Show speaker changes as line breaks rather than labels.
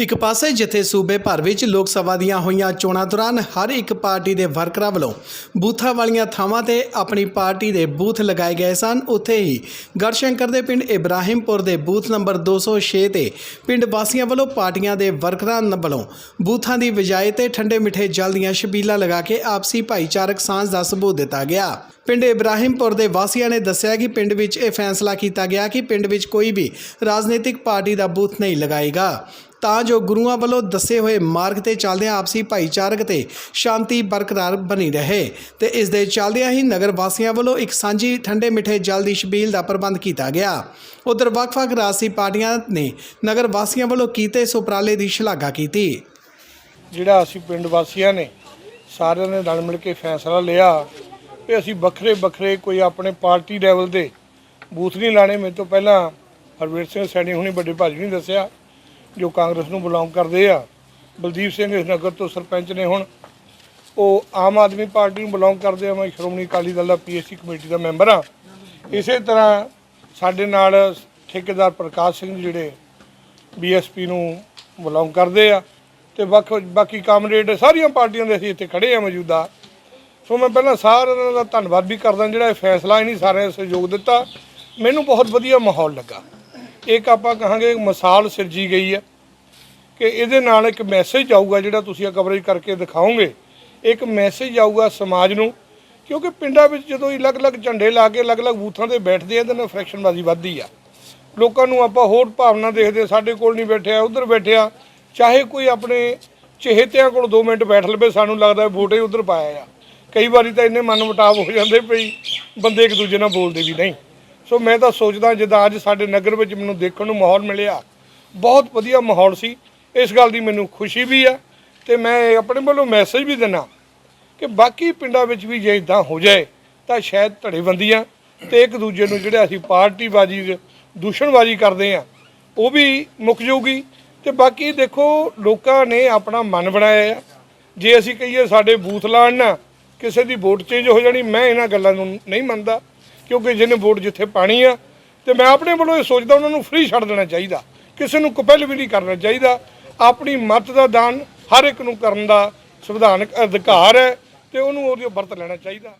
ਇੱਕ ਪਾਸੇ ਜਿੱਥੇ ਸੂਬੇ ਭਰ ਵਿੱਚ ਲੋਕ ਸਭਾ ਦੀਆਂ ਹੋਈਆਂ ਚੋਣਾਂ ਦੌਰਾਨ ਹਰ ਇੱਕ ਪਾਰਟੀ ਦੇ ਵਰਕਰਾਂ ਵੱਲੋਂ ਬੂਥਾਂ ਵਾਲੀਆਂ ਥਾਵਾਂ ਤੇ ਆਪਣੀ ਪਾਰਟੀ ਦੇ ਬੂਥ ਲਗਾਏ ਗਏ ਸਨ। ਉੱਥੇ ਹੀ ਗੜਸ਼ੰਕਰ ਦੇ ਪਿੰਡ ਇਬਰਾਹਿਮਪੁਰ ਦੇ ਬੂਥ ਨੰਬਰ 206 ਤੇ ਪਿੰਡ ਵਾਸੀਆਂ ਵੱਲੋਂ ਪਾਰਟੀਆਂ ਦੇ ਵਰਕਰਾਂ ਵੱਲੋਂ ਬੂਥਾਂ ਦੀ ਬਜਾਏ ਤੇ ਠੰਡੇ ਮਿੱਠੇ ਜਲ ਦੀਆਂ ਛਬੀਲਾਂ ਲਗਾ ਕੇ ਆਪਸੀ ਭਾਈਚਾਰਕ ਸਾਂਝ ਦਾ ਸਬੂਤ ਦਿੱਤਾ ਗਿਆ। ਪਿੰਡ ਇਬਰਾਹਿਮਪੁਰ ਦੇ ਵਾਸੀਆਂ ਨੇ ਦੱਸਿਆ ਕਿ ਪਿੰਡ ਵਿੱਚ ਇਹ ਫੈਸਲਾ ਕੀਤਾ ਗਿਆ ਕਿ ਪਿੰਡ ਵਿੱਚ ਕੋਈ ਵੀ ਰਾਜਨੀਤਿਕ ਪਾਰਟੀ ਦਾ ਬੂਥ ਨਹੀਂ ਲਗਾਏਗਾ। ਤਾਂ ਜੋ ਗੁਰੂਆਂ ਵੱਲੋਂ ਦੱਸੇ ਹੋਏ ਮਾਰਗ ਤੇ ਚੱਲਦਿਆਂ ਆਪਸੀ ਭਾਈਚਾਰਕ ਤੇ ਸ਼ਾਂਤੀ ਬਰਕਰਾਰ ਬਣੀ ਰਹੇ ਤੇ ਇਸ ਦੇ ਚੱਲਦਿਆਂ ਹੀ ਨਗਰ ਵਾਸੀਆਂ ਵੱਲੋਂ ਇੱਕ ਸਾਂਝੀ ਠੰਡੇ ਮਿੱਠੇ ਜਲ ਦੀ ਛਬੀਲ ਦਾ ਪ੍ਰਬੰਧ ਕੀਤਾ ਗਿਆ। ਉਧਰ ਵੱਖ-ਵੱਖ ਰਾਜਸੀ ਪਾਰਟੀਆਂ ਨੇ ਨਗਰ ਵਾਸੀਆਂ ਵੱਲੋਂ ਕੀਤੇ ਇਸ ਉਪਰਾਲੇ ਦੀ ਸ਼ਲਾਘਾ ਕੀਤੀ।
ਜਿਹੜਾ ਅਸੀਂ ਪਿੰਡ ਵਾਸੀਆਂ ਨੇ ਸਾਰਿਆਂ ਨੇ ਰਲ ਮਿਲ ਕੇ ਫੈਸਲਾ ਲਿਆ ਕਿ ਅਸੀਂ ਵੱਖਰੇ ਵੱਖਰੇ ਕੋਈ ਆਪਣੇ ਪਾਰਟੀ ਲੈਵਲ ਦੇ ਬੂਥ ਨਹੀਂ ਲਾਣੇ। ਮੇਰੇ ਤੋਂ ਪਹਿਲਾਂ ਹਰਵੀਰ ਸਿੰਘ ਸੈਣੀ ਹੁਣੀ ਵੱਡੇ ਭਾਜੀ ਨੇ ਦੱਸਿਆ ਜੋ ਕਾਂਗਰਸ ਨੂੰ ਬਿਲੋਂਗ ਕਰਦੇ ਆ, ਬਲਦੀਪ ਸਿੰਘ ਇਸ ਨਗਰ ਤੋਂ ਸਰਪੰਚ ਨੇ ਹੁਣ, ਉਹ ਆਮ ਆਦਮੀ ਪਾਰਟੀ ਨੂੰ ਬਿਲੋਂਗ ਕਰਦੇ ਆ, ਮੈਂ ਸ਼੍ਰੋਮਣੀ ਅਕਾਲੀ ਦਲ ਦਾ ਪੀਐਸਸੀ ਕਮੇਟੀ ਦਾ ਮੈਂਬਰ ਆ। ਇਸੇ ਤਰ੍ਹਾਂ ਸਾਡੇ ਨਾਲ ਠੇਕੇਦਾਰ ਪ੍ਰਕਾਸ਼ ਸਿੰਘ ਜੀ ਜਿਹੜੇ ਬੀਐਸਪੀ ਨੂੰ ਬਿਲੋਂਗ ਕਰਦੇ ਆ ਤੇ ਵੱਖ, ਬਾਕੀ ਕਾਮਰੇਡ ਸਾਰੀਆਂ ਪਾਰਟੀਆਂ ਦੇ ਅਸੀਂ ਇੱਥੇ ਖੜੇ ਆ ਮੌਜੂਦਾ। ਸੋ ਮੈਂ ਪਹਿਲਾਂ ਸਾਰਿਆਂ ਦਾ ਧੰਨਵਾਦ ਵੀ ਕਰਦਾ, ਜਿਹੜਾ ਇਹ ਫੈਸਲਾ ਇਹਨੀ ਸਾਰਿਆਂ ਨੇ ਸਹਿਯੋਗ ਦਿੱਤਾ। ਮੈਨੂੰ ਬਹੁਤ ਵਧੀਆ ਮਾਹੌਲ ਲੱਗਾ। ਇੱਕ ਆਪਾਂ ਕਹਾਂਗੇ ਮਿਸਾਲ ਸਿਰਜੀ ਗਈ ਹੈ ਕਿ ਇਹਦੇ ਨਾਲ ਇੱਕ ਮੈਸੇਜ ਆਊਗਾ ਜਿਹੜਾ ਤੁਸੀਂ ਇਹ ਕਵਰੇਜ ਕਰਕੇ ਦਿਖਾਓਗੇ। ਇੱਕ ਮੈਸੇਜ ਆਊਗਾ ਸਮਾਜ ਨੂੰ, ਕਿਉਂਕਿ ਪਿੰਡਾਂ ਵਿੱਚ ਜਦੋਂ ਅਲੱਗ-ਅਲੱਗ ਝੰਡੇ ਲਾ ਕੇ ਅਲੱਗ-ਅਲੱਗ ਬੂਥਾਂ ਤੇ ਬੈਠਦੇ ਆ, ਇਹਦੇ ਨਾਲ ਫ੍ਰੈਕਸ਼ਨਬਾਜ਼ੀ ਵੱਧਦੀ ਆ। ਲੋਕਾਂ ਨੂੰ ਆਪਾਂ ਹੋਰ ਭਾਵਨਾ ਦੇਖਦੇ ਸਾਡੇ ਕੋਲ ਨਹੀਂ ਬੈਠਿਆ, ਉਧਰ ਬੈਠਿਆ, ਚਾਹੇ ਕੋਈ ਆਪਣੇ ਚਹੇਤਿਆਂ ਕੋਲ 2 ਮਿੰਟ ਬੈਠ ਲਵੇ, ਸਾਨੂੰ ਲੱਗਦਾ ਵੋਟ ਹੀ ਉਧਰ ਪਾਇਆ ਆ। ਕਈ ਵਾਰੀ ਤਾਂ ਇੰਨੇ ਮਨ ਮੁਟਾਵ ਹੋ ਜਾਂਦੇ ਪਈ ਬੰਦੇ ਇੱਕ ਦੂਜੇ ਨਾਲ ਬੋਲਦੇ ਵੀ ਨਹੀਂ। ਸੋ ਮੈਂ ਤਾਂ ਸੋਚਦਾ ਜਿੱਦਾਂ ਅੱਜ ਸਾਡੇ ਨਗਰ ਵਿੱਚ ਮੈਨੂੰ ਦੇਖਣ ਨੂੰ ਮਾਹੌਲ ਮਿਲਿਆ। ਬਹੁਤ ਵਧੀਆ ਮਾਹੌਲ ਸੀ। ਇਸ ਗੱਲ ਦੀ ਮੈਨੂੰ ਖੁਸ਼ੀ ਵੀ ਆ ਤੇ ਮੈਂ ਆਪਣੇ ਵੱਲੋਂ ਮੈਸੇਜ ਵੀ ਦਿੰਦਾ ਕਿ ਬਾਕੀ ਪਿੰਡਾਂ ਵਿੱਚ ਵੀ ਜੇ ਇਦਾਂ ਹੋ ਜਾਏ ਤਾਂ ਸ਼ਾਇਦ ਧੜੇਬੰਦੀਆਂ ਤੇ ਇੱਕ ਦੂਜੇ ਨੂੰ ਜਿਹੜੇ ਅਸੀਂ ਪਾਰਟੀਬਾਜ਼ੀ ਦੂਸ਼ਣਬਾਜ਼ੀ ਕਰਦੇ ਆ, ਉਹ ਵੀ ਮੁੱਕ ਜਾਊਗੀ। ਤੇ ਬਾਕੀ ਦੇਖੋ, ਲੋਕਾਂ ਨੇ ਆਪਣਾ ਮਨ ਬਣਾਇਆ ਆ। ਜੇ ਅਸੀਂ ਕਹੀਏ ਸਾਡੇ ਬੂਥ ਲਾਣ ਨਾ, ਕਿਸੇ ਦੀ ਵੋਟ ਚੇਂਜ ਹੋ ਜਾਣੀ, ਮੈਂ ਇਹਨਾਂ ਗੱਲਾਂ ਨੂੰ ਨਹੀਂ ਮੰਨਦਾ। ਕਿਉਂਕਿ ਜਿਹਨੇ ਵੋਟ ਜਿੱਥੇ ਪਾਣੀ ਆ, ਤੇ ਮੈਂ ਆਪਣੇ ਵੱਲੋਂ ਇਹ ਸੋਚਦਾ ਉਹਨਾਂ ਨੂੰ ਫ੍ਰੀ ਛੱਡ ਦੇਣਾ ਚਾਹੀਦਾ। ਕਿਸੇ ਨੂੰ ਕੁਪੈਲ ਵੀ ਨਹੀਂ ਕਰਨਾ ਚਾਹੀਦਾ। ਆਪਣੀ ਮਤ ਦਾ ਦਾਨ ਹਰ ਇੱਕ ਨੂੰ ਕਰਨ ਦਾ ਸੰਵਿਧਾਨਕ ਅਧਿਕਾਰ ਹੈ ਤੇ ਉਹਨੂੰ ਉਹਦੀ ਵਰਤ ਲੈਣਾ ਚਾਹੀਦਾ।